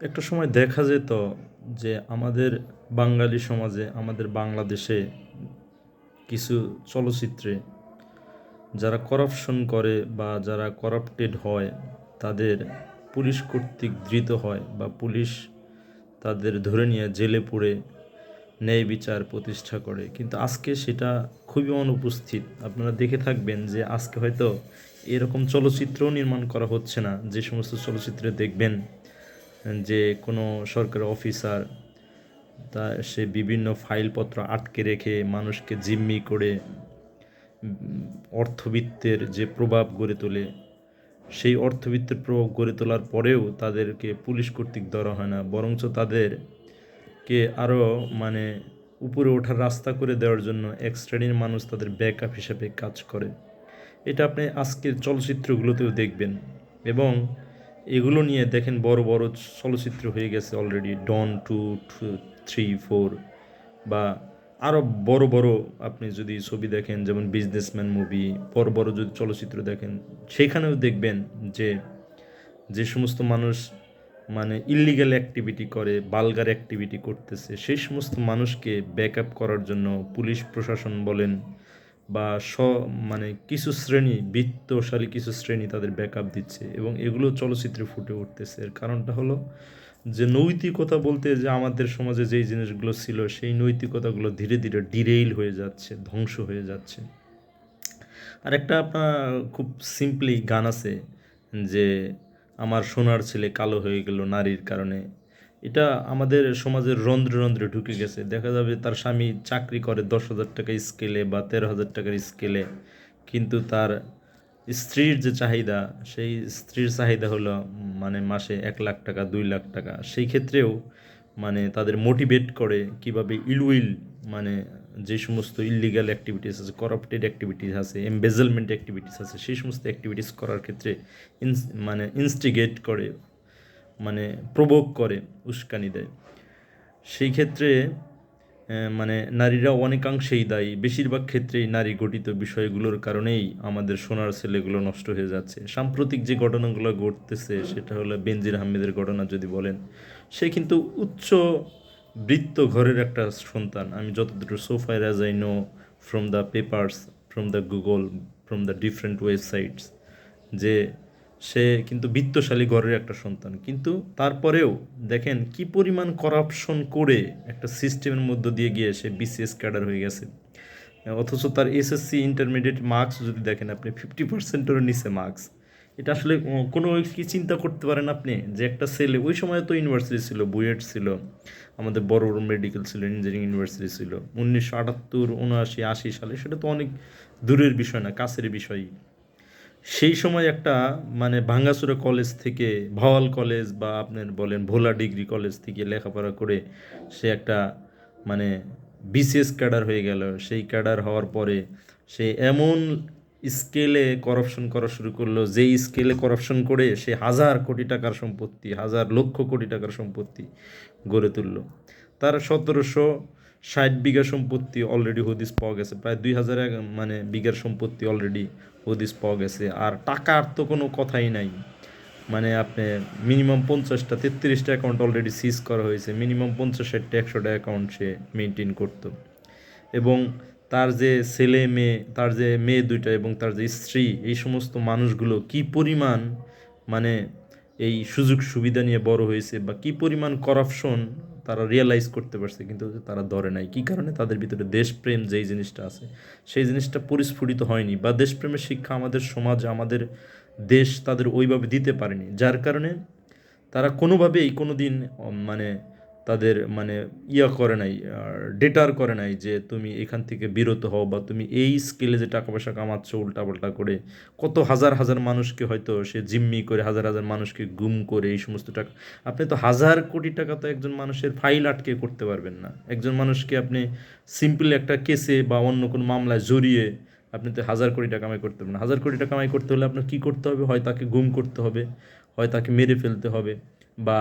একটা সময় দেখা যেত যে আমাদের বাঙালি সমাজে, আমাদের বাংলাদেশে কিছু চলচ্চিত্রে যারা করাপশন করে বা যারা করাপ্টেড হয়, তাদের পুলিশ কর্তৃক ধৃত হয় বা পুলিশ তাদের ধরে নিয়ে জেলে পুড়ে ন্যায় বিচার প্রতিষ্ঠা করে। কিন্তু আজকে সেটা খুবই অনুপস্থিত। আপনারা দেখে থাকবেন যে আজকে হয়তো এরকম চলচ্চিত্রও নির্মাণ করা হচ্ছে না। যে সমস্ত চলচ্চিত্রে দেখবেন যে কোনো সরকারি অফিসার, তা সে বিভিন্ন ফাইলপত্র আটকে রেখে মানুষকে জিম্মি করে অর্থবিত্তের যে প্রভাব গড়ে তোলে, সেই অর্থবিত্তের প্রভাব গড়ে তোলার পরেও তাদেরকে পুলিশ কর্তৃক ধরা হয় না। বরঞ্চ তাদেরকে আরও মানে উপরে ওঠার রাস্তা করে দেওয়ার জন্য এক শ্রেণির মানুষ তাদের ব্যাকআপ হিসাবে কাজ করে। এটা আপনি আজকের চলচ্চিত্রগুলোতেও দেখবেন এবং এগুলো নিয়ে দেখেন বড় বড় চলচ্চিত্র হয়ে গেছে already Don two three four বা আরও বড় বড় আপনি যদি ছবি দেখেন, যেমন বিজনেসম্যান মুভি বড় বড় যদি চলচ্চিত্র দেখেন, সেখানেও দেখবেন যে যে সমস্ত মানুষ মানে ইল্লিগ্যাল অ্যাক্টিভিটি করে বালগার অ্যাক্টিভিটি করতেছে, সেই সমস্ত মানুষকে ব্যাকআপ করার জন্য পুলিশ, প্রশাসন বলেন বা স মানে কিছু শ্রেণি, বৃত্তশালী কিছু শ্রেণি তাদের ব্যাকআপ দিচ্ছে এবং এগুলো চলচ্চিত্রে ফুটে উঠতেছে। এর কারণটা হলো যে নৈতিকতা বলতে যে আমাদের সমাজে যেই জিনিসগুলো ছিল, সেই নৈতিকতাগুলো ধীরে ধীরে ডিরেইল হয়ে যাচ্ছে, ধ্বংস হয়ে যাচ্ছে। আর একটা আপনার খুব সিম্পলি গান আছে যে, আমার সোনার ছেলে কালো হয়ে গেল নারীর কারণে। এটা আমাদের সমাজের রন্ধ্রে রন্ধ্রে ঢুকে গেছে। দেখা যাবে তার স্বামী চাকরি করে দশ হাজার টাকা স্কেলে বা তেরো হাজার টাকার স্কেলে কিন্তু তার স্ত্রীর যে চাহিদা, সেই স্ত্রীর চাহিদা হলো মানে মাসে এক লাখ টাকা, দুই লাখ টাকা। সেই ক্ষেত্রেও মানে তাদের মোটিভেট করে কীভাবে ইলউইল মানে যে সমস্ত ইলিগাল অ্যাক্টিভিটিস আছে করাপ্টেড অ্যাক্টিভিটিস আছে এমবেজলমেন্ট অ্যাক্টিভিটিস আছে, সেই সমস্ত অ্যাক্টিভিটিস করার ক্ষেত্রে মানে ইনস্টিগেট করে মানে প্রভোগ করে, উস্কানি দেয়। সেই ক্ষেত্রে মানে নারীরা অনেকাংশেই দায়ী। বেশিরভাগ ক্ষেত্রেই নারী গঠিত বিষয়গুলোর কারণেই আমাদের সোনার ছেলেগুলো নষ্ট হয়ে যাচ্ছে। সাম্প্রতিক যে ঘটনাগুলো ঘটতেছে, সেটা হলো বেনজির আহমেদের ঘটনা যদি বলেন, সে কিন্তু উচ্চ বৃত্ত ঘরের একটা সন্তান। আমি যতদূর সোফায় as I know from the papers, from the Google, from the different websites, যে সে কিন্তু বিত্তশালী ঘরের একটা সন্তান। কিন্তু তারপরেও দেখেন কি পরিমাণ করাপশন করে একটা সিস্টেমের মধ্য দিয়ে গিয়ে সে বিসিএস ক্যাডার হয়ে গেছে। অথচ তার এসএসসি ইন্টারমিডিয়েট মার্কস যদি দেখেন আপনি ফিফটি পার্সেন্টেরও নিচে মার্কস এটা আসলে কোনো কি চিন্তা করতে পারেন আপনি? যে একটা ছেলে, ওই সময় তো ইউনিভার্সিটি ছিল, বুয়েট ছিল, আমাদের বড় বড় মেডিকেল ছিল ইঞ্জিনিয়ারিং ইউনিভার্সিটি ছিল। উনিশশো আটাত্তর, উনআশি, আশি সালে, সেটা তো অনেক দূরের বিষয় না, কাছের বিষয়ই। সেই সময় একটা মানে ভাঙ্গাসুরা কলেজ থেকে ভাওয়াল কলেজ বা আপনার বলেন ভোলা ডিগ্রি কলেজ থেকে লেখাপড়া করে সে একটা মানে বিসিএস ক্যাডার হয়ে গেল। সেই ক্যাডার হওয়ার পরে সে এমন স্কেলে করাপশন করা শুরু করল, যেই স্কেলে করাপশন করে সে হাজার কোটি টাকার সম্পত্তি, হাজার লক্ষ কোটি টাকার সম্পত্তি গড়ে তুললো। তার সতেরোশো ষাট বিঘা সম্পত্তি অলরেডি হদিস পাওয়া গেছে, প্রায় দুই হাজার এক- মানে বিঘার সম্পত্তি অলরেডি হদিস পাওয়া গেছে। আর টাকার তো কোনো কথাই নাই। মানে আপনি মিনিমাম পঞ্চাশটা, তেত্রিশটা অ্যাকাউন্ট অলরেডি সিজ করা হয়েছে মিনিমাম পঞ্চাশ ষাটটা একশোটা অ্যাকাউন্ট সে মেনটেন করতো। এবং তার যে ছেলে মেয়ে, তার যে মেয়ে দুইটা এবং তার যে স্ত্রী, এই সমস্ত মানুষগুলো কি পরিমাণ মানে এই সুযোগ সুবিধা নিয়ে বড় হয়েছে বা কি পরিমাণ করাপশন তারা রিয়েলাইজ করতে পারছে কিন্তু তারা ধরে নাই। কী কারণে? তাদের ভিতরে দেশপ্রেম যেই জিনিসটা আছে, সেই জিনিসটা পরিস্ফুটিত হয়নি বা দেশপ্রেমের শিক্ষা আমাদের সমাজ, আমাদের দেশ তাদের ওইভাবে দিতে পারেনি। যার কারণে তারা কোনোভাবেই কোনো দিন মানে তাদের মানে ইয়া করে নাই ডেটার করে নাই যে তুমি এখান থেকে বিরত হও বা তুমি এই স্কেলে যে টাকা পয়সা কামাচ্ছ উল্টাপাল্টা করে, কত হাজার হাজার মানুষকে হয়তো সে জিম্মি করে, হাজার হাজার মানুষকে গুম করে, এই সমস্ত টাকা, আপনি তো হাজার কোটি টাকা তো একজন মানুষের ফাইল আটকে করতে পারবেন না। একজন মানুষকে আপনি সিম্পল একটা কেসে বা অন্য কোনো মামলায় জড়িয়ে আপনি তো হাজার কোটি টাকা কামাই করতে পারবেন হাজার কোটি টাকা কামাই করতে হলে আপনার কী করতে হবে? হয় তাকে গুম করতে হবে, হয় তাকে মেরে ফেলতে হবে বা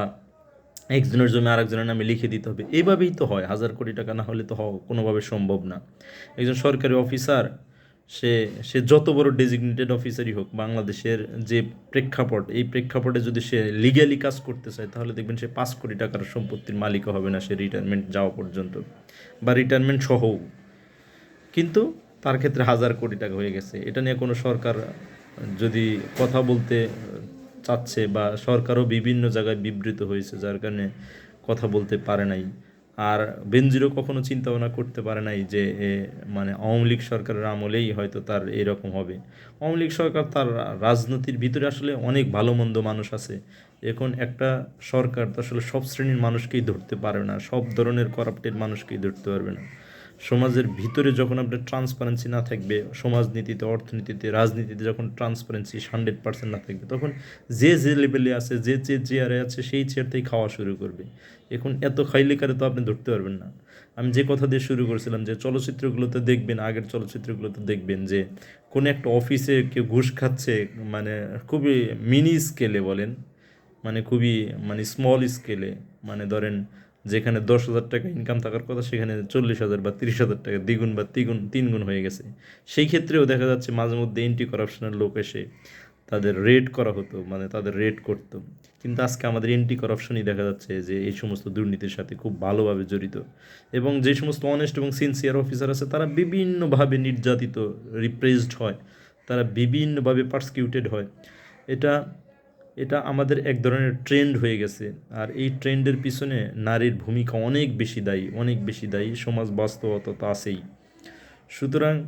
একজনের জমি আরেকজনের নামে লিখে দিতে হবে। এইভাবেই তো হয়, হাজার কোটি টাকা না হলে তো হওয়া কোনোভাবে সম্ভব না। একজন সরকারি অফিসার, সে সে যত বড় ডেজিগনেটেড অফিসারই হোক, বাংলাদেশের যে প্রেক্ষাপট, এই প্রেক্ষাপটে যদি সে লিগ্যালি কাজ করতে চায়, তাহলে দেখবেন সে পাঁচ কোটি টাকার সম্পত্তির মালিকও হবে না সে রিটায়ারমেন্ট যাওয়া পর্যন্ত, বা রিটায়ারমেন্ট সহও কিন্তু তার ক্ষেত্রে হাজার কোটি টাকা হয়ে গেছে। এটা নিয়ে কোনো সরকার যদি কথা বলতে চাচ্ছে বা সরকারও বিভিন্ন জায়গায় বিবৃত হয়েছে, যার কারণে কথা বলতে পারে নাই। আর বেনজিরও কখনো চিন্তা ভাবনা করতে পারে নাই যে মানে আওয়ামী লীগ সরকারের আমলেই হয়তো তার এরকম হবে। আওয়ামী লীগ সরকার তার রাজনীতির ভিতরে আসলে অনেক ভালো মন্দ মানুষ আছে। এখন একটা সরকার তো আসলে সব শ্রেণির মানুষকেই ধরতে পারবে না, সব ধরনের করাপ্টেড মানুষকেই ধরতে পারবে না। সমাজের ভিতরে যখন আপনার ট্রান্সপারেন্সি না থাকবে, সমাজনীতিতে, অর্থনীতিতে, রাজনীতিতে যখন ট্রান্সপারেন্সি হান্ড্রেড পার্সেন্ট না থাকবে, তখন যে যে লেভেলে আছে, যে যে চেয়ারে আছে, সেই চেয়ারতেই খাওয়া শুরু করবে। এখন এত খাইলে কারে তো আপনি ধরতে পারবেন না। আমি যে কথা দিয়ে শুরু করেছিলাম যে চলচ্চিত্রগুলোতে দেখবেন, আগের চলচ্চিত্রগুলোতে দেখবেন যে কোনো একটা অফিসে কেউ ঘুষ খাচ্ছে মানে খুবই মিনি স্কেলে বলেন মানে খুবই মানে স্মল স্কেলে মানে ধরেন যেখানে দশ হাজার টাকা ইনকাম থাকার কথা, সেখানে চল্লিশ হাজার বা তিরিশ হাজার টাকা দ্বিগুণ বা তিগুণ, তিনগুণ হয়ে গেছে। সেই ক্ষেত্রেও দেখা যাচ্ছে মাঝে মধ্যে এন্টি করাপশনের লোক এসে তাদের রেড করা হতো মানে তাদের রেড করতো। কিন্তু আজকে আমাদের এন্টি করাপশনই দেখা যাচ্ছে যে এই সমস্ত দুর্নীতির সাথে খুব ভালোভাবে জড়িত। এবং যে সমস্ত অনেস্ট এবং সিনসিয়ার অফিসার আছে, তারা বিভিন্নভাবে নির্যাতিত রিপ্রেসড হয়। তারা বিভিন্নভাবে পার্সকিউটেড হয়। এটা এটা আমাদের এক ধরনের ট্রেন্ড হয়ে গেছে। আর এই ট্রেন্ডের পিছনে নারীর ভূমিকা অনেক বেশি দায়ী, অনেক বেশি দায়ী। সমাজ বাস্তবতা তো আছেই। সুতরাং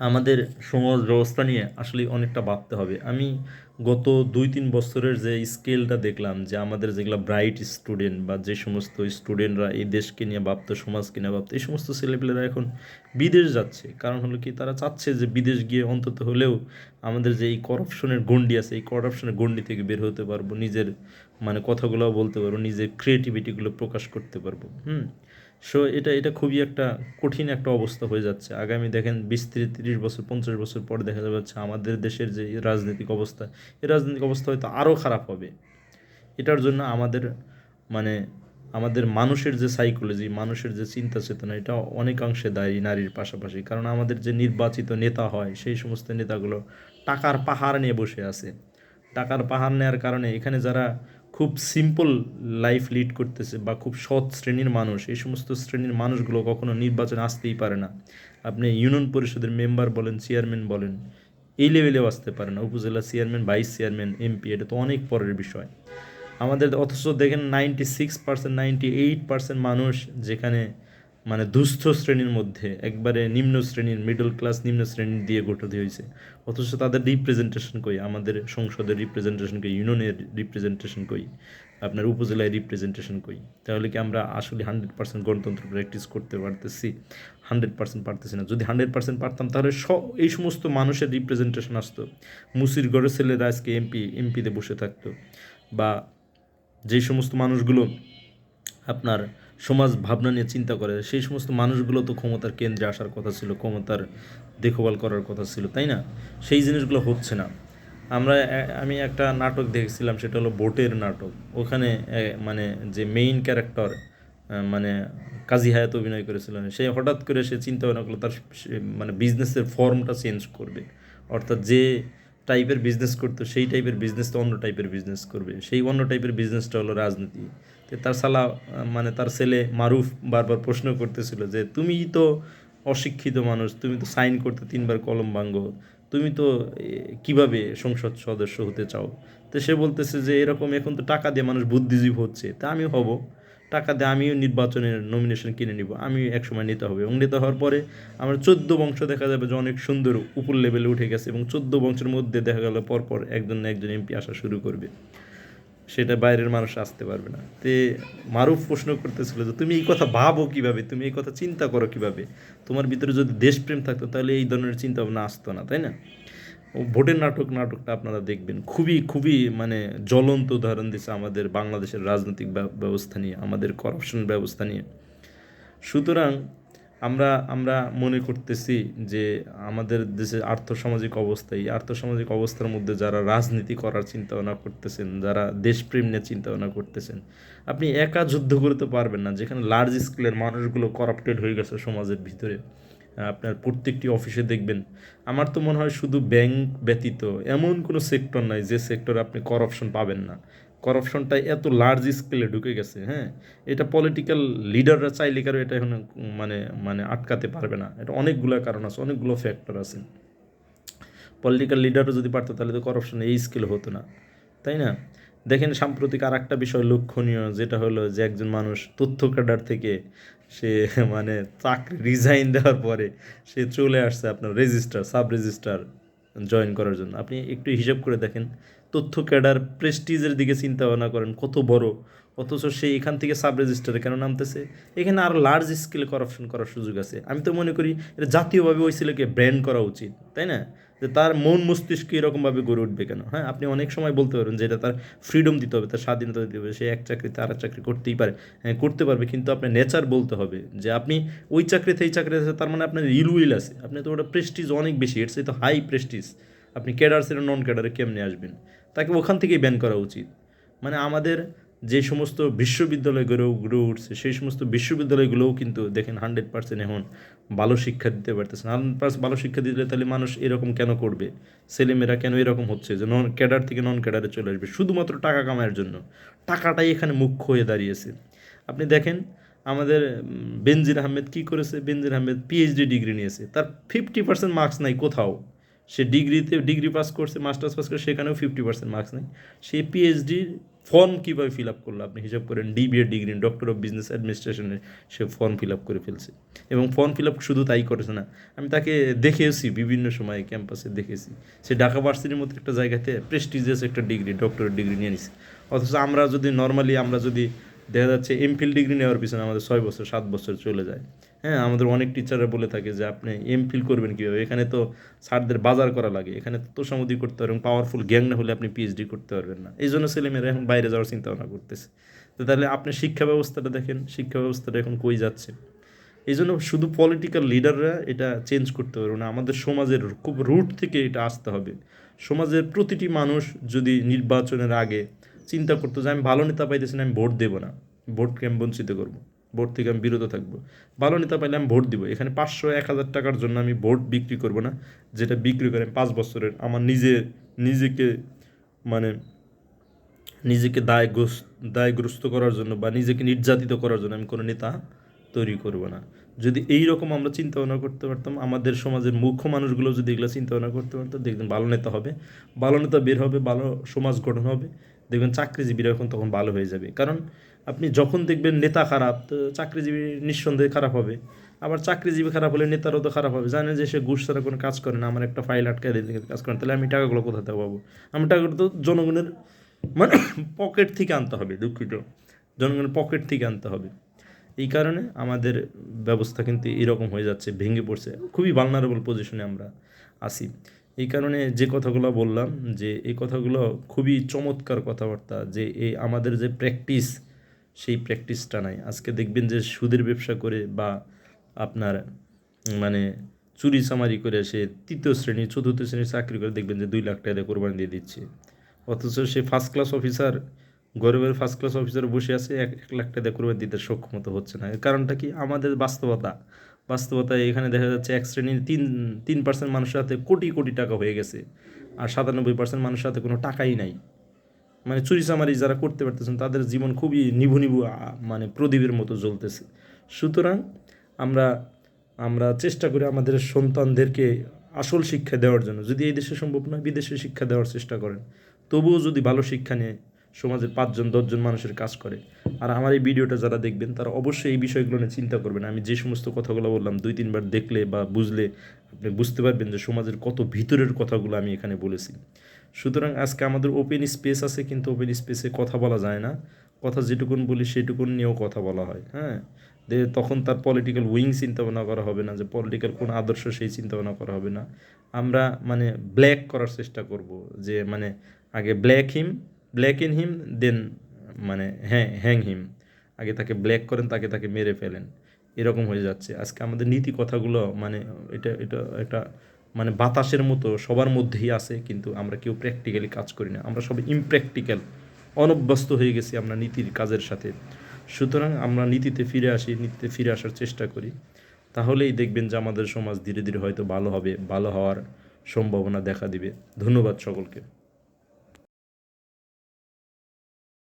আমাদের সমাজ ব্যবস্থা নিয়ে আসলে অনেকটা ভাবতে হবে। আমি গত দুই তিন বছরের যে স্কেলটা দেখলাম যে আমাদের যেগুলো ব্রাইট স্টুডেন্ট বা যে সমস্ত স্টুডেন্টরা এই দেশকে নিয়ে ভাবতো, সমাজকে নিয়ে ভাবতো, এই সমস্ত ছেলেপেলেরা এখন বিদেশ যাচ্ছে। কারণ হলো কি, তারা চাচ্ছে যে বিদেশ গিয়ে অন্তত হলেও আমাদের যে এই করাপশনের গণ্ডি আছে, এই করাপশনের গণ্ডি থেকে বের হতে পারব, নিজের মানে কথাগুলো বলতে পারব, নিজের ক্রিয়েটিভিটিগুলো প্রকাশ করতে পারব। হুম? সো এটা এটা খুবই একটা কঠিন একটা অবস্থা হয়ে যাচ্ছে। আগামী দেখেন বিশ তিরিশ বছর, পঞ্চাশ বছর পরে দেখা যাচ্ছে আমাদের দেশের যে রাজনৈতিক অবস্থা, এই রাজনৈতিক অবস্থা হয়তো আরও খারাপ হবে। এটার জন্য আমাদের মানে আমাদের মানুষের যে সাইকোলজি মানুষের যে চিন্তা চেতনা, এটা অনেকাংশে দায়ী নারীর পাশাপাশি। কারণ আমাদের যে নির্বাচিত নেতা হয়, সেই সমস্ত নেতাগুলো টাকার পাহাড় নিয়ে বসে আছে। টাকার পাহাড় নেওয়ার কারণে এখানে যারা খুব সিম্পল লাইফ লিড করতেছে বা খুব সৎ শ্রেণির মানুষ। এই সমস্ত শ্রেণির মানুষগুলো কখনো নির্বাচনে আসতেই পারে না। আপনি ইউনিয়ন পরিষদের মেম্বার বলেন চেয়ারম্যান বলেন, এই লেভেলেও আসতে পারে না। উপজেলা চেয়ারম্যান ভাইস চেয়ারম্যান এমপি এটা তো অনেক পরের বিষয়। আমাদের অথচ দেখেন ninety six percent ninety eight percent মানুষ যেখানে মানে দুস্থ শ্রেণির মধ্যে, একবারে নিম্ন শ্রেণির মিডল ক্লাস নিম্ন শ্রেণির দিয়ে গঠিত হয়েছে। অথচ তাদের রিপ্রেজেন্টেশন কই? আমাদের সংসদের রিপ্রেজেন্টেশন কই? ইউনিয়নের রিপ্রেজেন্টেশন কই? আপনার উপজেলায় রিপ্রেজেন্টেশন কই? তাহলে কি আমরা আসলে হান্ড্রেড পার্সেন্ট গণতন্ত্র প্র্যাকটিস করতে পারতেছি? হান্ড্রেড পার্সেন্ট পারতেছি না। যদি হান্ড্রেড পার্সেন্ট পারতাম, তাহলে স, এই সমস্ত মানুষের রিপ্রেজেন্টেশন আসতো। মুসির ঘরের ছেলেরা আজকে এমপি এমপিতে বসে থাকতো। বা যেই সমস্ত মানুষগুলো আপনার সমাজ ভাবনা নিয়ে চিন্তা করে, সেই সমস্ত মানুষগুলো তো ক্ষমতার কেন্দ্রে আসার কথা ছিল, ক্ষমতার দেখভাল করার কথা ছিল, তাই না? সেই জিনিসগুলো হচ্ছে না। আমরা আমি একটা নাটক দেখেছিলাম, সেটা হলো বোটের নাটক। ওখানে মানে যে মেইন ক্যারেক্টার মানে কাজী হায়াত অভিনয় করেছিলেন, সে হঠাৎ করে সে চিন্তা ভাবনা করল, তার মানে বিজনেসের ফর্মটা চেঞ্জ করবে। অর্থাৎ যে টাইপের বিজনেস করতো, সেই টাইপের বিজনেস তো অন্য টাইপের বিজনেস করবে। সেই অন্য টাইপের বিজনেসটা হলো রাজনীতি। তো তার সালা মানে তার ছেলে মারুফ বারবার প্রশ্ন করতেছিল যে, তুমি তো অশিক্ষিত মানুষ, তুমি তো সাইন করতে তিনবার কলম ভাঙ্গো তুমি তো কীভাবে সংসদ সদস্য হতে চাও? তো সে বলতেছে যে, এরকম এখন তো টাকা দিয়ে মানুষ বুদ্ধিজীব হচ্ছে, তা আমি হব। টাকা দিয়ে আমিও নির্বাচনের নমিনেশন কিনে নিব আমি একসময় নেতা হবে। এবং নেতা হওয়ার পরে আমার চোদ্দ বংশ দেখা যাবে যে অনেক সুন্দর উপর লেভেলে উঠে গেছে এবং চোদ্দ বংশের মধ্যে দেখা গেল পরপর একজন না একজন এমপি আসা শুরু করবে। সেটা বাইরের মানুষ আসতে পারবে না। তে মারুফ প্রশ্ন করতেছিল যে, তুমি এই কথা ভাবো কীভাবে? তুমি এই কথা চিন্তা করো কীভাবে? তোমার ভিতরে যদি দেশপ্রেম থাকতো, তাহলে এই ধরনের চিন্তা ভাবনা আসতো না, তাই না? ও ভোটের নাটক, নাটকটা আপনারা দেখবেন। খুবই খুবই মানে জ্বলন্ত উদাহরণ দিচ্ছে আমাদের বাংলাদেশের রাজনৈতিক ব্যবস্থা নিয়ে, আমাদের করাপশন ব্যবস্থা নিয়ে। সুতরাং আমরা আমরা মনে করতেছি যে আমাদের দেশের আর্থসামাজিক অবস্থা, এই আর্থসামাজিক অবস্থার মধ্যে যারা রাজনীতি করার চিন্তা ভাবনা করতেছেন, যারা দেশপ্রেম নিয়ে চিন্তা ভাবনা করতেছেন, আপনি একা যুদ্ধ করতে পারবেন না। যেখানে লার্জ স্কেলের মানুষগুলো করাপ্টেড হয়ে গেছে সমাজের ভিতরে, আপনার প্রত্যেকটি অফিসে দেখবেন। আমার তো মনে হয় শুধু ব্যাংক ব্যতীত এমন কোনো সেক্টর নাই যে সেক্টরে আপনি করাপশন পাবেন না। করাপশনটা এত লার্জ স্কেলে ঢুকে গেছে হ্যাঁ? এটা পলিটিক্যাল লিডাররা চাইলে কারও এটা এখন মানে মানে আটকাতে পারবে না। এটা অনেকগুলো কারণ আছে, অনেকগুলো ফ্যাক্টর আছে। পলিটিক্যাল লিডারও যদি পারতো, তাহলে তো করাপশন এই স্কেল হতো না। তাই না? দেখেন সাম্প্রতিক আর একটা বিষয় লক্ষণীয়, যেটা হলো যে একজন মানুষ তথ্য ক্যাডার থেকে সে মানে চাকরি রিজাইন দেওয়ার পরে সে চলে আসছে আপনার রেজিস্টার সাব রেজিস্টার জয়েন করার জন্য। আপনি একটু হিসাব করে দেখেন তথ্য ক্যাডার প্রেস্টিজের দিকে চিন্তা ভাবনা করেন, কত বড়? অথচ সে এখান থেকে সাব রেজিস্টারে কেন নামতেছে? এখানে আরও লার্জ স্কেলে করাপশন করার সুযোগ আছে। আমি তো মনে করি এটা জাতীয়ভাবে ওই ছেলেকে ব্র্যান্ড করা উচিত, তাই না? যে তার মন মস্তিষ্ক এরকমভাবে গড়ে উঠবে কেন? হ্যাঁ আপনি অনেক সময় বলতে পারেন যে এটা তার ফ্রিডম দিতে হবে, তার স্বাধীনতা দিতে হবে, সে এক চাকরিতে আর চাকরি করতেই পারে হ্যাঁ করতে পারবে, কিন্তু আপনার নেচার বলতে হবে যে আপনি ওই চাকরিতে, এই চাকরিতে আছে, তার মানে আপনার ইল উইল আছে। আপনি তো ওটা প্রেস্টিজ অনেক বেশি, এর তো হাই প্রেস্টিজ আপনি ক্যাডার সেটা নন ক্যাডারে কেমনে আসবেন? তাকে ওখান থেকেই ব্যান করা উচিত। মানে আমাদের যে সমস্ত বিশ্ববিদ্যালয় গড়ে উঠছে, সেই সমস্ত বিশ্ববিদ্যালয়গুলোও কিন্তু দেখেন হান্ড্রেড পার্সেন্ট এখন ভালো শিক্ষা দিতে পারতেছে না। হান্ড্রেড পার্সেন্ট ভালো শিক্ষা দিলে তাহলে মানুষ এরকম কেন করবে? ছেলেমেয়েরা কেন এরকম হচ্ছে যে নন ক্যাডার থেকে নন ক্যাডারে চলে আসবে? শুধুমাত্র টাকা কামানোর জন্য। টাকাটাই এখানে মুখ্য হয়ে দাঁড়িয়েছে। আপনি দেখেন আমাদের বেনজির আহমেদ কী করেছে? বেনজির আহমেদ পিএইচডি ডিগ্রি নিয়েছে। তার ফিফটি পার্সেন্ট মার্কস নাই কোথাও। সে ডিগ্রিতে, ডিগ্রি পাস করছে, মাস্টার্স পাস করে, সেখানেও ফিফটি পার্সেন্ট মার্কস নেই সে পিএইচডির ফর্ম কীভাবে ফিল আপ করল? আপনি হিসাব করেন DBA degree doctor of business অ্যাডমিনিস্ট্রেশনে সে ফর্ম ফিল আপ করে ফেলছে। এবং ফর্ম ফিল আপ শুধু তাই করেছে না, আমি তাকে দেখেছি বিভিন্ন সময় ক্যাম্পাসে দেখেছি। সে ঢাকা ভার্সিটির মতো একটা জায়গাতে প্রেস্টিজিয়াস একটা ডিগ্রি ডক্টরের ডিগ্রি নিয়ে নিছে। অথচ আমরা যদি নর্মালি আমরা যদি দেখা যাচ্ছে এমফিল ডিগ্রি নেওয়ার পিছনে আমাদের ছয় বছর, সাত বছর চলে যায়। হ্যাঁ আমাদের অনেক টিচাররা বলে থাকে যে, আপনি এমফিল করবেন কীভাবে? এখানে তো স্যারদের বাজার করা লাগে। এখানে তো তোষামুদি করতে পারবেন পাওয়ারফুল গ্যাং না হলে আপনি পিএইচডি করতে পারবেন না। এই জন্য ছেলেমেয়েরা এখন বাইরে যাওয়ার চিন্তা ভাবনা করতেছে। তো তাহলে আপনি শিক্ষা ব্যবস্থাটা দেখেন, শিক্ষা ব্যবস্থাটা এখন কই যাচ্ছে? এই জন্য শুধু পলিটিক্যাল লিডাররা এটা চেঞ্জ করতে পারবে না, আমাদের সমাজের খুব রুট থেকে এটা আসতে হবে। সমাজের প্রতিটি মানুষ যদি নির্বাচনের আগে চিন্তা করতো যে, আমি ভালো নেতা পাইতেছি না, আমি ভোট দেবো না, ভোটকে আমি বঞ্চিত করব। ভোট থেকে আমি বিরত থাকব। ভালো নেতা পাইলে আমি ভোট দিব। এখানে পাঁচশো এক হাজার টাকার জন্য আমি ভোট বিক্রি করব না, যেটা বিক্রি করে আমি পাঁচ বছরের আমার নিজে, নিজেকে মানে নিজেকে দায়গ্রস্ত দায়গ্রস্ত করার জন্য বা নিজেকে নির্যাতিত করার জন্য আমি কোনো নেতা তৈরি করব না। যদি এই রকম আমরা চিন্তা ভাবনা করতে পারতাম, আমাদের সমাজের মুখ্য মানুষগুলো যদি এগুলো চিন্তা ভাবনা করতে পারতো, দেখবেন ভালো নেতা হবে। ভালো নেতা বের হবে, ভালো সমাজ গঠন হবে। দেখবেন চাকরিজীবীরা এখন তখন ভালো হয়ে যাবে। কারণ আপনি যখন দেখবেন নেতা খারাপ, তো চাকরিজীবী নিঃসন্দেহে খারাপ হবে। আবার চাকরিজীবী খারাপ হলে নেতারও তো খারাপ হবে। জানে যে সে ঘুষ ছাড়া কোনো কাজ করে না, আমার একটা ফাইল আটকায় দিয়ে কাজ করে তাহলে আমি টাকাগুলো কোথা থেকে পাবো? আমি টাকাগুলো তো জনগণের মানে পকেট থেকে আনতে হবে, দুঃখিত। জনগণের পকেট থেকে আনতে হবে। এই কারণে আমাদের ব্যবস্থা কিন্তু এরকম হয়ে যাচ্ছে, ভেঙে পড়ছে। খুবই ভালনারেবল পজিশনে আমরা আছি। এই কারণে যে কথাগুলো বললাম, যে এই কথাগুলো খুবই চমৎকার কথাবার্তা, যে এই আমাদের যে প্র্যাকটিস সেই প্র্যাকটিসটা নাই। আজকে দেখবেন যে সুদের ব্যবসা করে বা আপনার মানে চুরি চামারি করে সে তৃতীয় শ্রেণি, চতুর্থ শ্রেণির চাকরি করে দেখবেন যে দুই লাখ টাকা কোরবানি দিয়ে দিচ্ছে। অথচ সে ফার্স্ট ক্লাস অফিসার গরিবের ফার্স্ট ক্লাস অফিসার বসে আছে, এক এক লাখ টাকা কোরবানি দিতে সক্ষমতা হচ্ছে না। এর কারণটা কি? আমাদের বাস্তবতা। বাস্তবতায় এখানে দেখা যাচ্ছে এক শ্রেণির তিন তিন পার্সেন্ট মানুষের হাতে কোটি কোটি টাকা হয়ে গেছে। আর সাতানব্বই পার্সেন্ট মানুষের হাতে কোনো টাকাই নাই। মানে চুরি চামারি যারা করতে পারতেছেন, তাদের জীবন খুবই নিভু নিভু মানে প্রদীপের মতো জ্বলতেছে। সুতরাং আমরা আমরা চেষ্টা করি আমাদের সন্তানদেরকে আসল শিক্ষা দেওয়ার জন্য। যদি এই দেশে সম্ভব নয়, বিদেশে শিক্ষা দেওয়ার চেষ্টা করেন। তবুও যদি ভালো শিক্ষা নিয়ে সমাজের পাঁচজন, দশজন মানুষের কাজ করে, আর আমার এই ভিডিওটা যারা দেখবেন, তারা অবশ্যই এই বিষয়গুলো নিয়ে চিন্তা করবেন। আমি যে সমস্ত কথাগুলো বললাম, দুই, তিনবার দেখলে বা বুঝলে, আপনি বুঝতে পারবেন যে সমাজের কত ভিতরের কথাগুলো আমি এখানে বলেছি। সুতরাং আজকে আমাদের ওপেন স্পেস আছে, কিন্তু ওপেন স্পেসে কথা বলা যায় না। কথা যেটুকুন বলি, সেটুকুন নিয়েও কথা বলা হয় হ্যাঁ? তখন তার পলিটিক্যাল উইং চিন্তা ভাবনা করা হবে না যে পলিটিক্যাল কোন আদর্শ সেই চিন্তা ভাবনা করা হবে না। আমরা মানে ব্ল্যাক করার চেষ্টা করব যে মানে আগে black him black in him then মানে হ্যাঁ হ্যাং হিম আগে তাকে ব্ল্যাক করেন, তাকে তাকে মেরে ফেলেন। এরকম হয়ে যাচ্ছে। আজকে আমাদের নীতি কথাগুলো মানে এটা এটা একটা মানে বাতাসের মতো সবার মধ্যেই আছে, কিন্তু আমরা কেউ প্র্যাকটিক্যালি কাজ করি না। আমরা সবাই ইমপ্র্যাকটিক্যাল অনভ্যস্ত হয়ে গেছি আমরা নীতির কাজের সাথে। সুতরাং আমরা নীতিতে ফিরে আসি, নীতিতে ফিরে আসার চেষ্টা করি। তাহলেই দেখবেন যে আমাদের সমাজ ধীরে ধীরে হয়তো ভালো হবে, ভালো হওয়ার সম্ভাবনা দেখা দিবে। ধন্যবাদ সকলকে।